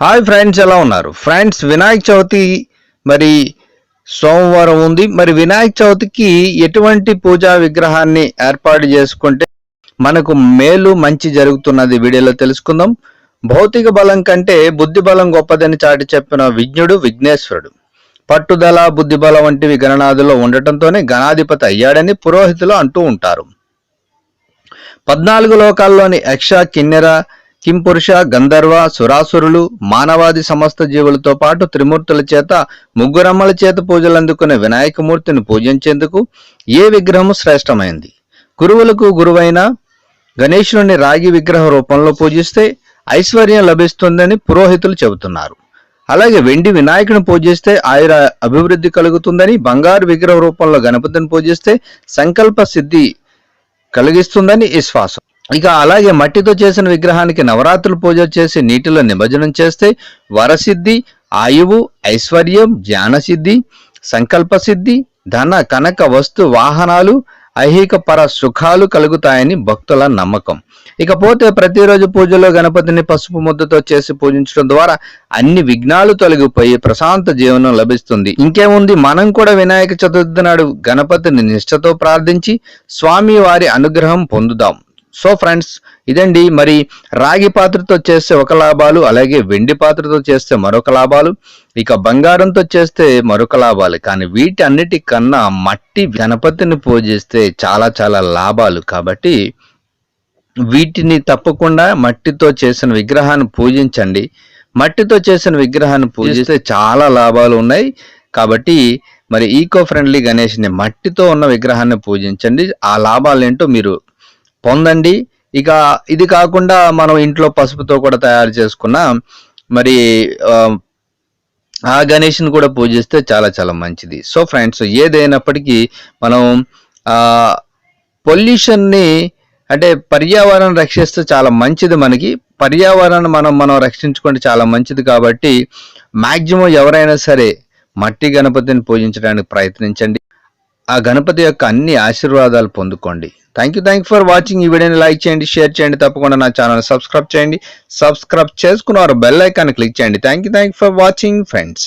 Hi friends ఎలా ఉన్నారు? Friends Vinayaka Chavithi మరి సోమవారం ఉంది. మరి వినాయక చవితికి ఎటువంటి పూజా విగ్రహాన్ని ఏర్పాటు చేసుకుంటే మనకు మేలు మంచి జరుగుతున్నది వీడియోలో తెలుసుకుందాం. భౌతిక బలం కంటే బుద్ధి బలం గొప్పదని చాటి చెప్పిన విజ్ఞుడు విఘ్నేశ్వరుడు. పట్టుదల బుద్ధిబల వంటివి గణనాథులో ఉండటంతోనే గణాధిపతి అయ్యాడని పురోహితులు అంటూ ఉంటారు. పద్నాలుగు లోకాల్లోని యక్ష కిన్నెర కింపురుష గంధర్వ సురాసురులు మానవాది సమస్త జీవులతో పాటు త్రిమూర్తుల చేత ముగ్గురమ్మల చేత పూజలు అందుకునే వినాయకమూర్తిని పూజించేందుకు ఏ విగ్రహము శ్రేష్టమైంది? గురువులకు గురువైన గణేశుని రాగి విగ్రహ రూపంలో పూజిస్తే ఐశ్వర్యం లభిస్తుందని పురోహితులు చెబుతున్నారు. అలాగే వెండి వినాయకుని పూజిస్తే ఆయుర అభివృద్ధి కలుగుతుందని బంగారు విగ్రహ రూపంలో గణపతిని పూజిస్తే సంకల్ప సిద్ధి కలిగిస్తుందని విశ్వాసం ఇక అలాగే మట్టితో చేసిన విగ్రహానికి నవరాత్రులు పూజ చేసి నీటిలో నిమజ్జనం చేస్తే వరసిద్ధి ఆయువు ఐశ్వర్యం జ్ఞానసిద్ధి సంకల్ప సిద్ధి ధన కనక వస్తు వాహనాలు ఐహిక పర సుఖాలు కలుగుతాయని భక్తుల నమ్మకం. ఇకపోతే ప్రతిరోజు పూజలో గణపతిని పసుపు ముద్దతో చేసి పూజించడం ద్వారా అన్ని విఘ్నాలు తొలగిపోయి ప్రశాంత జీవనం లభిస్తుంది. ఇంకేముంది? మనం కూడా వినాయక చతుర్థి నాడు గణపతిని నిష్ఠతో ప్రార్థించి స్వామి వారి అనుగ్రహం పొందుదాం. సో ఫ్రెండ్స్ ఇదండి మరి రాగి పాత్రతో చేస్తే ఒక లాభాలు అలాగే వెండి పాత్రతో చేస్తే మరొక లాభాలు ఇక బంగారంతో చేస్తే మరొక లాభాలు. కానీ వీటి అన్నిటికన్నా మట్టి గణపతిని పూజిస్తే చాలా చాలా లాభాలు. కాబట్టి వీటిని తప్పకుండా మట్టితో చేసిన విగ్రహాన్ని పూజించండి. మట్టితో చేసిన విగ్రహాన్ని పూజిస్తే చాలా లాభాలు ఉన్నాయి. కాబట్టి మరి ఈకో ఫ్రెండ్లీ గణేష్ని మట్టితో ఉన్న విగ్రహాన్ని పూజించండి. ఆ లాభాలు ఏంటో మీరు పొందండి. ఇక ఇది కాకుండా మనం ఇంట్లో పసుపుతో కూడా తయారు చేసుకున్న మరి ఆ, గణేష్ని కూడా పూజిస్తే చాలా చాలా మంచిది. సో ఫ్రెండ్స్ ఏదైనప్పటికీ మనం పొల్యూషన్ని అంటే పర్యావరణం రక్షిస్తే చాలా మంచిది మనకి. పర్యావరణం మనం మనం రక్షించుకుంటే చాలా మంచిది కాబట్టి మ్యాక్సిమం ఎవరైనా సరే మట్టి గణపతిని పూజించడానికి ప్రయత్నించండి. ఆ గణపతి యొక్క అన్ని ఆశీర్వాదాలు పొందుకోండి. Thank you thank for watching ఈ వీడియోని లైక్ చేయండి షేర్ చేయండి తప్పకుండా నా ఛానల్ సబ్స్క్రైబ్ చేయండి. సబ్స్క్రైబ్ చేసుకున్నారు బెల్ ఐకాన్ క్లిక్ చేయండి. Thank you thank for watching friends